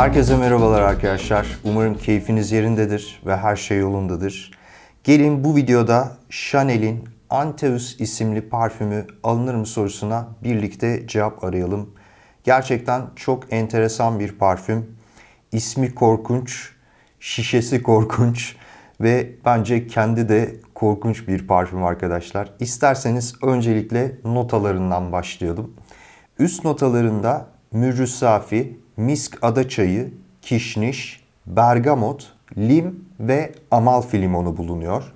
Herkese merhabalar arkadaşlar. Umarım keyfiniz yerindedir ve her şey yolundadır. Gelin bu videoda Chanel'in Anteus isimli parfümü alınır mı sorusuna birlikte cevap arayalım. Gerçekten çok enteresan bir parfüm. İsmi korkunç, şişesi korkunç ve bence kendi de korkunç bir parfüm arkadaşlar. İsterseniz öncelikle notalarından başlayalım. Üst notalarında mürrü safi, misk adaçayı, kişniş, bergamot, lim ve amalfi limonu bulunuyor.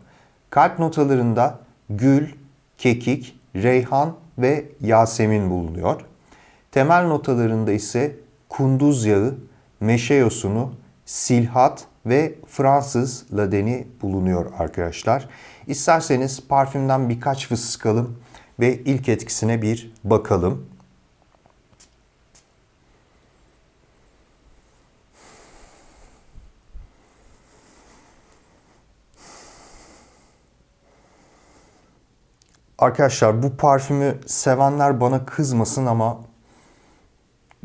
Kalp notalarında gül, kekik, reyhan ve yasemin bulunuyor. Temel notalarında ise kunduz yağı, meşe yosunu, silhat ve Fransız ladeni bulunuyor arkadaşlar. İsterseniz parfümden birkaç fıs sıkalım ve ilk etkisine bir bakalım. Arkadaşlar bu parfümü sevenler bana kızmasın ama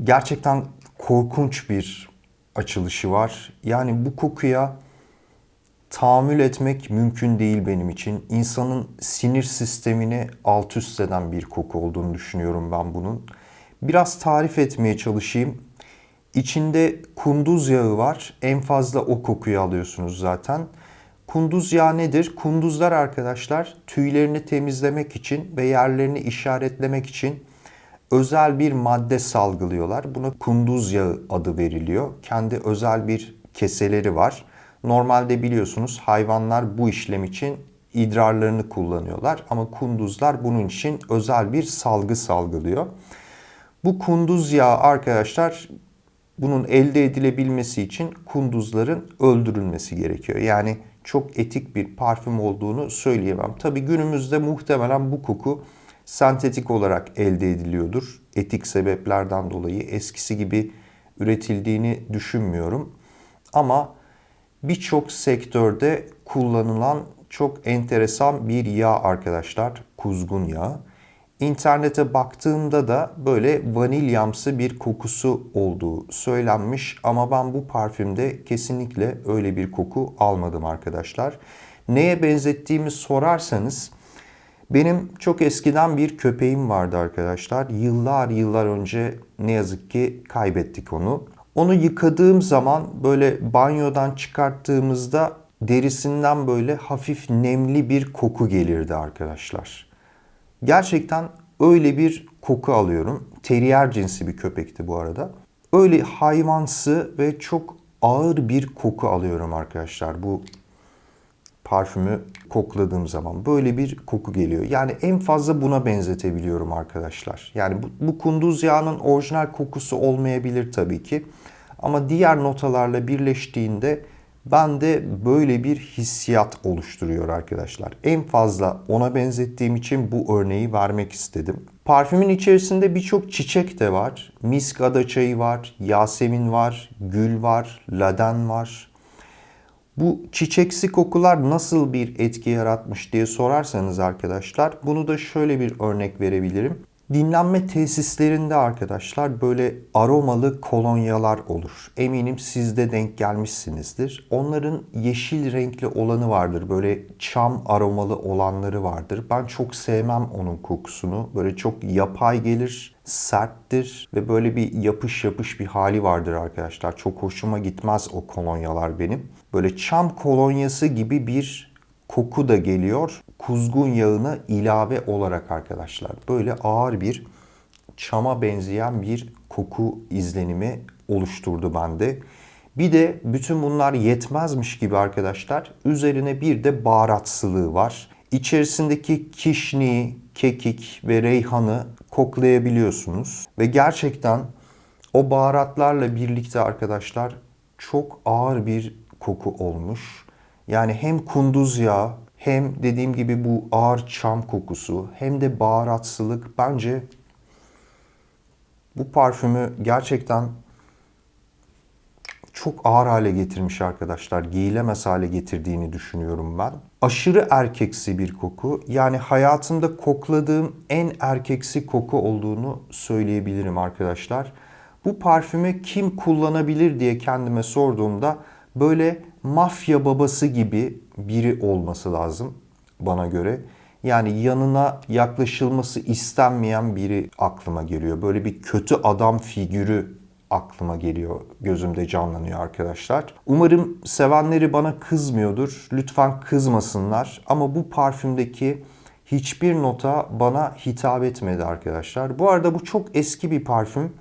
gerçekten korkunç bir açılışı var. Yani bu kokuya tahammül etmek mümkün değil benim için. İnsanın sinir sistemini alt üst eden bir koku olduğunu düşünüyorum ben bunun. Biraz tarif etmeye çalışayım. İçinde kunduz yağı var. En fazla o kokuyu alıyorsunuz zaten. Kunduz yağı nedir? Kunduzlar arkadaşlar tüylerini temizlemek için ve yerlerini işaretlemek için özel bir madde salgılıyorlar. Buna kunduz yağı adı veriliyor. Kendi özel bir keseleri var. Normalde biliyorsunuz hayvanlar bu işlem için idrarlarını kullanıyorlar ama kunduzlar bunun için özel bir salgı salgılıyor. Bu kunduz yağı arkadaşlar bunun elde edilebilmesi için kunduzların öldürülmesi gerekiyor. Yani çok etik bir parfüm olduğunu söyleyemem. Tabi günümüzde muhtemelen bu koku sentetik olarak elde ediliyordur. Etik sebeplerden dolayı eskisi gibi üretildiğini düşünmüyorum. Ama birçok sektörde kullanılan çok enteresan bir yağ arkadaşlar. Kuzgun yağı. İnternete baktığımda da böyle vanilyamsı bir kokusu olduğu söylenmiş ama ben bu parfümde kesinlikle öyle bir koku almadım arkadaşlar. Neye benzettiğimi sorarsanız benim çok eskiden bir köpeğim vardı arkadaşlar. Yıllar yıllar önce ne yazık ki kaybettik onu. Onu yıkadığım zaman böyle banyodan çıkarttığımızda derisinden böyle hafif nemli bir koku gelirdi arkadaşlar. Gerçekten öyle bir koku alıyorum. Terrier cinsi bir köpekti bu arada. Öyle hayvansı ve çok ağır bir koku alıyorum arkadaşlar. Bu parfümü kokladığım zaman böyle bir koku geliyor. Yani en fazla buna benzetebiliyorum arkadaşlar. Yani bu, bu kunduz yağının orijinal kokusu olmayabilir tabii ki. Ama diğer notalarla birleştiğinde bende böyle bir hissiyat oluşturuyor arkadaşlar. En fazla ona benzettiğim için bu örneği vermek istedim. Parfümün içerisinde birçok çiçek de var. Misk adaçayı var, yasemin var, gül var, laden var. Bu çiçeksi kokular nasıl bir etki yaratmış diye sorarsanız arkadaşlar bunu da şöyle bir örnek verebilirim. Dinlenme tesislerinde arkadaşlar böyle aromalı kolonyalar olur. Eminim siz de denk gelmişsinizdir. Onların yeşil renkli olanı vardır. Böyle çam aromalı olanları vardır. Ben çok sevmem onun kokusunu. Böyle çok yapay gelir, serttir ve böyle bir yapış yapış bir hali vardır arkadaşlar. Çok hoşuma gitmez o kolonyalar benim. Böyle çam kolonyası gibi bir koku da geliyor. Kuzgun yağına ilave olarak arkadaşlar. Böyle ağır bir çama benzeyen bir koku izlenimi oluşturdu bende. Bir de bütün bunlar yetmezmiş gibi arkadaşlar. Üzerine bir de baharatsılığı var. İçerisindeki kişniği, kekik ve reyhanı koklayabiliyorsunuz. Ve gerçekten o baharatlarla birlikte arkadaşlar çok ağır bir koku olmuş. Yani hem kunduz yağı hem dediğim gibi bu ağır çam kokusu hem de baharatsılık bence bu parfümü gerçekten çok ağır hale getirmiş arkadaşlar. Giyilemez hale getirdiğini düşünüyorum ben. Aşırı erkeksi bir koku. Yani hayatımda kokladığım en erkeksi koku olduğunu söyleyebilirim arkadaşlar. Bu parfümü kim kullanabilir diye kendime sorduğumda böyle mafya babası gibi biri olması lazım bana göre. Yani yanına yaklaşılması istenmeyen biri aklıma geliyor. Böyle bir kötü adam figürü aklıma geliyor, gözümde canlanıyor arkadaşlar. Umarım sevenleri bana kızmıyordur. Lütfen kızmasınlar. Ama bu parfümdeki hiçbir nota bana hitap etmedi arkadaşlar. Bu arada bu çok eski bir parfüm.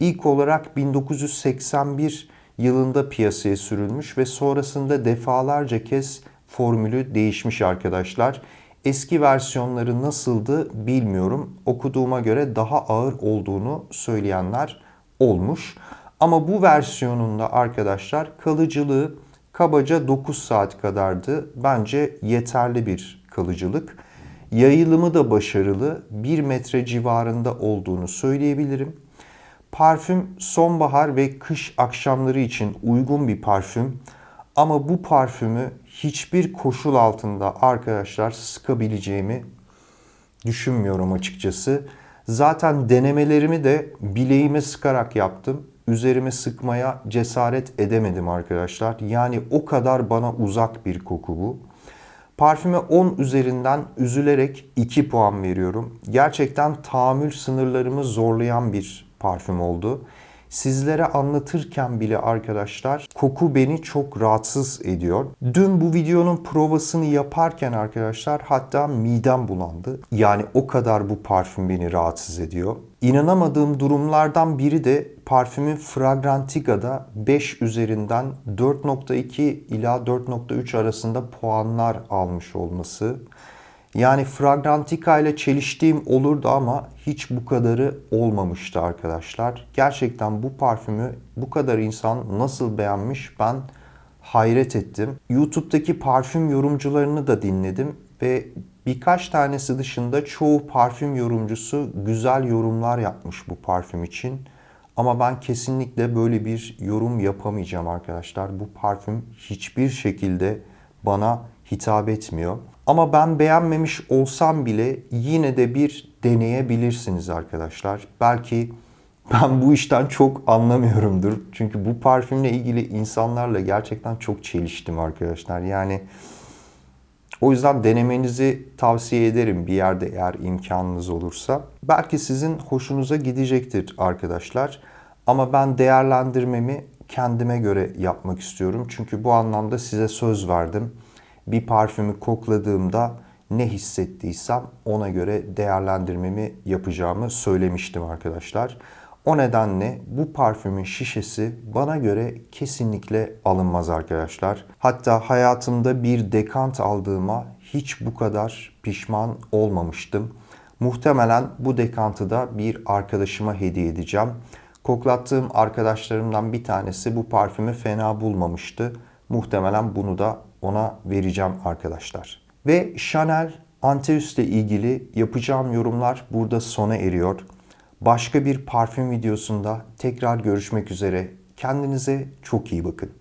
İlk olarak 1981 yılında piyasaya sürülmüş ve sonrasında defalarca kez formülü değişmiş arkadaşlar. Eski versiyonları nasıldı bilmiyorum. Okuduğuma göre daha ağır olduğunu söyleyenler olmuş. Ama bu versiyonunda arkadaşlar kalıcılığı kabaca 9 saat kadardı. Bence yeterli bir kalıcılık. Yayılımı da başarılı. 1 metre civarında olduğunu söyleyebilirim. Parfüm sonbahar ve kış akşamları için uygun bir parfüm. Ama bu parfümü hiçbir koşul altında arkadaşlar sıkabileceğimi düşünmüyorum açıkçası. Zaten denemelerimi de bileğime sıkarak yaptım. Üzerime sıkmaya cesaret edemedim arkadaşlar. Yani o kadar bana uzak bir koku bu. Parfüme 10 üzerinden üzülerek 2 puan veriyorum. Gerçekten tahammül sınırlarımı zorlayan bir parfüm oldu. Sizlere anlatırken bile arkadaşlar koku beni çok rahatsız ediyor. Dün bu videonun provasını yaparken arkadaşlar hatta midem bulandı. Yani o kadar bu parfüm beni rahatsız ediyor. İnanamadığım durumlardan biri de parfümün Fragrantica'da 5 üzerinden 4.2 ila 4.3 arasında puanlar almış olması. Yani Fragrantica ile çeliştiğim olurdu ama hiç bu kadarı olmamıştı arkadaşlar. Gerçekten bu parfümü bu kadar insan nasıl beğenmiş ben hayret ettim. YouTube'daki parfüm yorumcularını da dinledim ve birkaç tanesi dışında çoğu parfüm yorumcusu güzel yorumlar yapmış bu parfüm için. Ama ben kesinlikle böyle bir yorum yapamayacağım arkadaşlar. Bu parfüm hiçbir şekilde bana hitap etmiyor. Ama ben beğenmemiş olsam bile yine de bir deneyebilirsiniz arkadaşlar. Belki ben bu işten çok anlamıyorumdur. Çünkü bu parfümle ilgili insanlarla gerçekten çok çeliştim arkadaşlar. Yani o yüzden denemenizi tavsiye ederim bir yerde eğer imkanınız olursa. Belki sizin hoşunuza gidecektir arkadaşlar. Ama ben değerlendirmemi kendime göre yapmak istiyorum. Çünkü bu anlamda size söz verdim bir parfümü kokladığımda ne hissettiysem ona göre değerlendirmemi yapacağımı söylemiştim arkadaşlar. O nedenle bu parfümün şişesi bana göre kesinlikle alınmaz arkadaşlar. Hatta hayatımda bir dekant aldığıma hiç bu kadar pişman olmamıştım. Muhtemelen bu dekantı da bir arkadaşıma hediye edeceğim. Koklattığım arkadaşlarımdan bir tanesi bu parfümü fena bulmamıştı. Muhtemelen bunu da ona vereceğim arkadaşlar. Ve Chanel Anteus ile ilgili yapacağım yorumlar burada sona eriyor. Başka bir parfüm videosunda tekrar görüşmek üzere. Kendinize çok iyi bakın.